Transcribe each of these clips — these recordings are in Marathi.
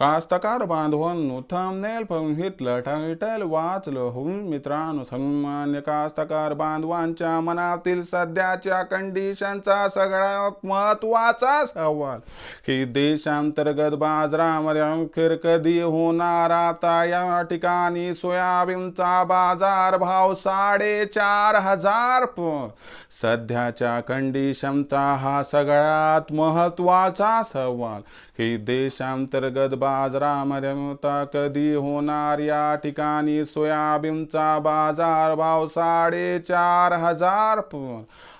कास्तकार बांधवांनो थंबनेल घेतलं टायटल वाचलं होऊन मित्रांनो सन्मान्य कास्तकार बांधवांच्या मनातील सध्याच्या कंडिशनचा सगळ्यात महत्त्वाचा सवाल. की देशांतर्गत बाजारामध्ये अखेर कधी होणार आता या ठिकाणी सोयाबीनचा बाजार भाव साडेचार हजार प- सध्याच्या कंडिशनचा हा सगळ्यात महत्त्वाचा सवाल की देशांतर्गत बाजारामध्ये कधी होणार या ठिकाणी सोयाबीनचा बाजार भाव साडेचार हजार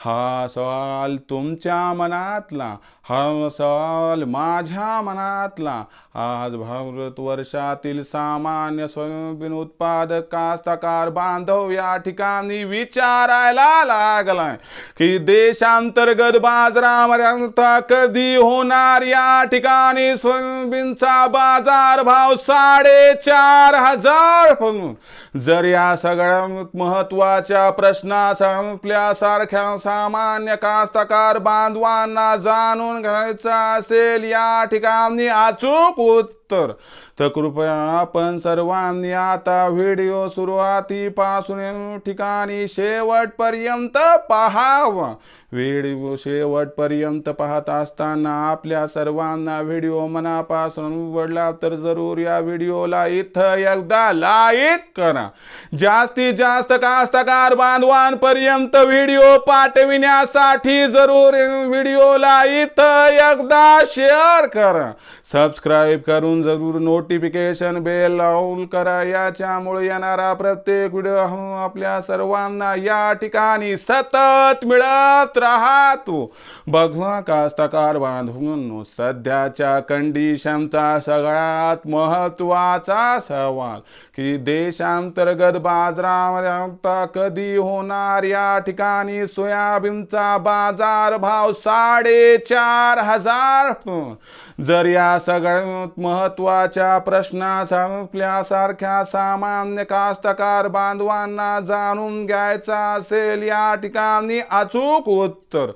हा सवाल तुमच्या मनातला हा सवाल माझ्या मनातला. आज भारत वर्षातील सामान्य स्वयंबीन उत्पादक कास्तकार बांधव या ठिकाणी विचारायला लागलाय की देशांतर्गत बाजारामध्ये कधी होणार या ठिकाणी सोयाबीनचा बाजार भाव साडेचार हजार पण जर या सगळ्या महत्त्वाच्या प्रश्नाचा आपल्यासारख्या सामान्य कास्तकार बांधवांना जाणून घ्यायचं असेल या ठिकाणी अचूक उत्तर. तर कृपया आपण सर्वांनी आता व्हिडिओ सुरुवातीपासून ठिकाणी शेवटपर्यंत पाहावं. व्हिडिओ शेवटपर्यंत पाहत असताना आपल्या सर्वांना व्हिडिओ मनापासून उघडला तर जरूर या व्हिडिओला इथं एकदा लाईक करा. जास्तीत जास्त कास्तकार बांधवांपर्यंत व्हिडिओ पाठविण्यासाठी जरूर व्हिडिओला इथं एकदा शेअर करा. सबस्क्राईब करून जरूर नोटिफिकेशन बेल लावून करा. याच्यामुळे येणारा प्रत्येक व्हिडिओ आपल्या सर्वांना या ठिकाणी सतत मिळत राहतो. बघवा कास्तकार बांधून सध्याच्या कंडिशनचा सगळ्यात महत्त्वाचा सवाल की देशांतर्गत बाजारामध्ये कधी होणार या ठिकाणी सोयाबीनचा बाजार भाव साडेचार हजार? जर या सगळ्यात महत्त्वाच्या प्रश्नाचा आपल्यासारख्या सामान्य कास्तकार बांधवांना जाणून घ्यायचा असेल या ठिकाणी अचूक उत्तर.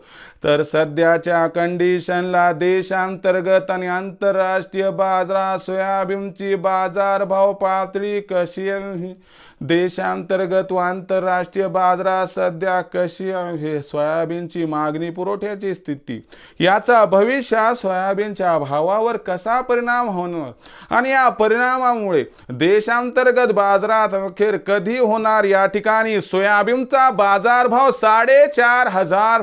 तर सध्याच्या कंडिशनला देशांतर्गत आणि आंतरराष्ट्रीय बाजारात सोयाबीनची बाजारभाव पातळी कशी आहे? देशांतर्गत व आंतरराष्ट्रीय बाजारात सध्या कशी आहे? सोयाबीनची मागणी पुरवठ्याची स्थिती. याचा भविष्यात सोयाबीनच्या भावावर कसा परिणाम होणार? आणि या परिणामामुळे देशांतर्गत बाजारात अखेर कधी होणार? या ठिकाणी सोयाबीनचा बाजारभाव साडेचार हजार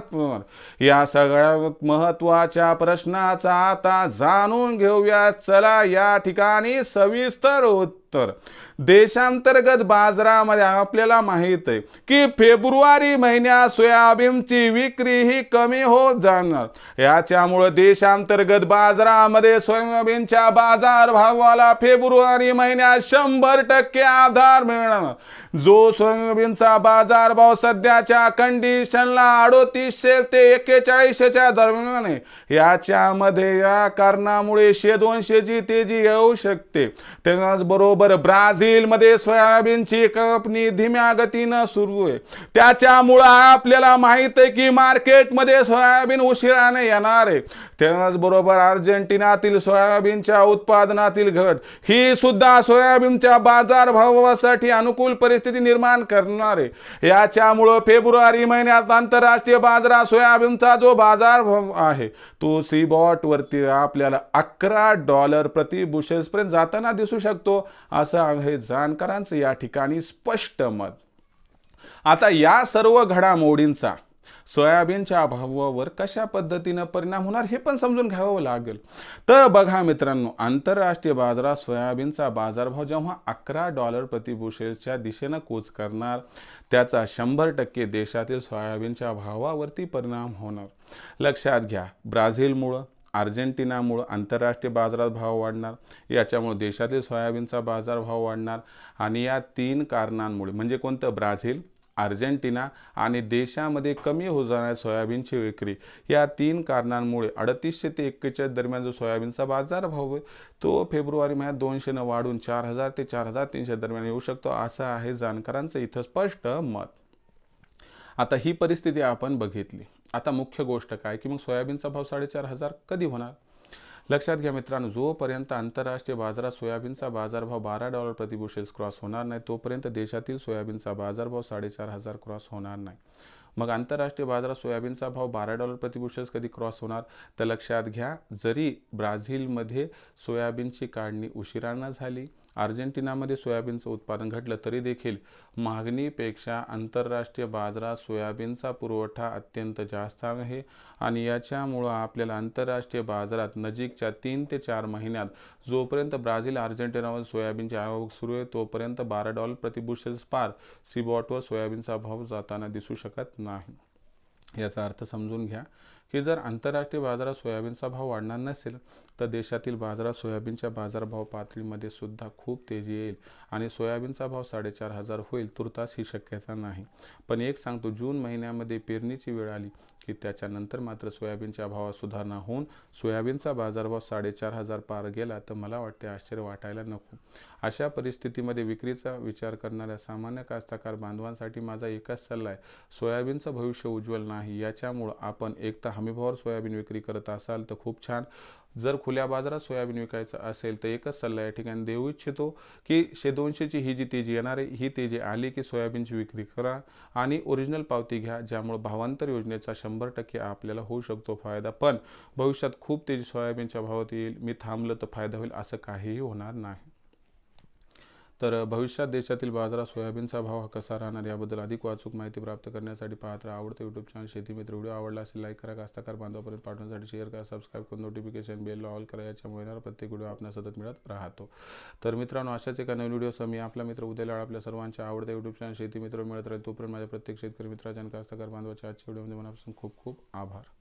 या सगळ्यात महत्त्वाच्या प्रश्नाचा आता जाणून घेऊया. चला या ठिकाणी सविस्तर तर देशांतर्गत बाजारामध्ये आपल्याला माहीत आहे की फेब्रुवारी महिन्यात सोयाबीनची विक्री ही कमी होत जाणार. याच्यामुळे देशांतर्गत बाजारामध्ये सोयाबीनच्या बाजार भावाला फेब्रुवारी महिन्यात शंभर टक्के आधार मिळणार. जो सोयाबीनचा बाजार भाव सध्याच्या कंडिशनला अडोतीसशे ते एक्केचाळीसशेच्या दरम्यान आहे. याच्यामध्ये या कारणामुळे शे दोनशेची तेजी येऊ शकते. त्याचबरोबर ब्राझीलमध्ये सोयाबीनची कापणी धीम्या गतीनं सुरू आहे. त्याच्यामुळं आपल्याला माहीत आहे की मार्केटमध्ये सोयाबीन उशिराने येणार आहे. त्याचबरोबर अर्जेंटिनातील सोयाबीनच्या उत्पादनातील घट ही सुद्धा सोयाबीनच्या बाजारभावासाठी अनुकूल परिस्थिती निर्माण करणार. आहे याच्यामुळं फेब्रुवारी महिन्यात आंतरराष्ट्रीय बाजारात सोयाबीनचा जो बाजार आहे तो सीबॉटवरती वरती आपल्याला अकरा डॉलर प्रति बुशेसपर्यंत जाताना दिसू शकतो असं आहे जाणकारांचं या ठिकाणी स्पष्ट मत. आता या सर्व घडामोडींचा सोयाबीनच्या अभावावर कशा पद्धतीनं परिणाम होणार हे पण समजून घ्यावं लागेल. तर बघा मित्रांनो आंतरराष्ट्रीय बाजारात सोयाबीनचा बाजारभाव जेव्हा अकरा डॉलर प्रतिबुशेलच्या दिशेनं कोच करणार त्याचा शंभर टक्के देशातील सोयाबीनच्या भावावरती परिणाम होणार. लक्षात घ्या ब्राझीलमुळं अर्जेंटिनामुळं आंतरराष्ट्रीय बाजारात भाव वाढणार याच्यामुळे देशातील सोयाबीनचा बाजारभाव वाढणार आणि या तीन कारणांमुळे म्हणजे कोणतं? ब्राझील अर्जेंटिना आणि देशामध्ये कमी हो जाणाऱ्या सोयाबीनची विक्री. या तीन कारणांमुळे अडतीसशे ते एक्केचाळीस दरम्यान जो सोयाबीनचा बाजारभाव आहे तो फेब्रुवारी महिन्यात दोनशेनं वाढून चार हजार ते चार हजार तीनशे दरम्यान येऊ शकतो असं आहे जाणकारांचं इथं स्पष्ट मत. आता ही परिस्थिती आपण बघितली. आता मुख्य गोष्ट काय? की मग सोयाबीनचा भाव साडेचार हजार कधी होणार? लक्षात घ्या मित्रांनो जोपर्यंत आंतरराष्ट्रीय बाजारात सोयाबीनचा बाजारभाव बारा डॉलर प्रतिबुशेल्स क्रॉस होणार नाही तोपर्यंत देशातील सोयाबीनचा बाजारभाव साडेचार हजार क्रॉस होणार नाही. मग आंतरराष्ट्रीय बाजारात सोयाबीनचा भाव बारा डॉलर प्रतिबुशेल्स कधी क्रॉस होणार? तर लक्षात घ्या जरी ब्राझीलमध्ये सोयाबीनची काढणी उशिरानं झाली अर्जेंटिनामध्ये सोयाबीनचं उत्पादन घटलं तरी देखील मागणीपेक्षा आंतरराष्ट्रीय बाजारात सोयाबीनचा पुरवठा अत्यंत जास्त आहे आणि याच्यामुळं आपल्याला आंतरराष्ट्रीय बाजारात नजीकच्या तीन ते चार महिन्यात जोपर्यंत ब्राझील अर्जेंटिनावर सोयाबीनची आवक सुरू आहे तोपर्यंत बारा डॉलर प्रतिबुशेल्स पार सिबॉटवर सोयाबीनचा भाव जाताना दिसू शकत नाही. याचा अर्थ समजून घ्या की जर आंतरराष्ट्रीय बाजारात सोयाबीनचा भाव वाढणार नसेल तर देशातील बाजारात सोयाबीनच्या बाजारभाव पातळीमध्ये सुद्धा खूप तेजी येईल आणि सोयाबीनचा भाव साडेचार हजार होईल तुर्तास ही शक्यता नाही. पण एक सांगतो जून महिन्यामध्ये पेरणीची वेळ आली की त्याच्यानंतर मात्र सोयाबीनच्या भावात सुधारणा होऊन सोयाबीनचा बाजारभाव साडेचार हजार पार गेला तर मला वाटते आश्चर्य वाटायला नको. अशा परिस्थितीमध्ये विक्रीचा विचार करणाऱ्या सामान्य कास्तकार बांधवांसाठी माझा एकच सल्ला आहे सोयाबीनचं भविष्य उज्ज्वल नाही याच्यामुळं आपण एक तर हमीभावावर सोयाबीन विक्री करत असाल तर खूप छान. जर खुल्या बाजारात सोयाबीन विकायचं असेल तर एकच सल्ला या ठिकाणी देऊ इच्छितो की शे दोनशेची ही जी तेजी येणार आहे ही तेजी आली की सोयाबीनची विक्री करा आणि ओरिजिनल पावती घ्या ज्यामुळे भावांतर योजनेचा शंभर टक्के आपल्याला होऊ शकतो फायदा. पण भविष्यात खूप तेजी सोयाबीनच्या भावात येईल मी थांबलं तर फायदा होईल असं काहीही होणार नाही. तर भविष्यात देशातील बाजारात सोयाबीनचा भाव हा कसा राहणार याबद्दल अधिक वाचूक माहिती प्राप्त करण्यासाठी पाहत राहा. आवडतं यूट्यूब चॅनल शेती मित्र व्हिडिओ आवडला असेल लाईक करा. कास्ताकार बांधवापर्यंत पाठवण्यासाठी शेअर करा. सबस्क्राईब करून नोटिफिकेशन बेल ऑल करा. याच्यामुळे मोहिनावर प्रत्येक व्हिडिओ आपल्याला सतत मिळत राहतो. तर मित्रांनो अशाच एका नवीन व्हिडिओसह मी आपला मित्र उद्याला आपल्या सर्वांच्या आवडत्या यूट्यूब चॅनल शेती मित्र मिळत राहील. तोपर्यंत माझ्या प्रत्येक शेतकरी मित्राच्या आणि कास्ताकार बांधवाच्या आजच्या व्हिडिओमध्ये मनापासून खूप खूप आभार.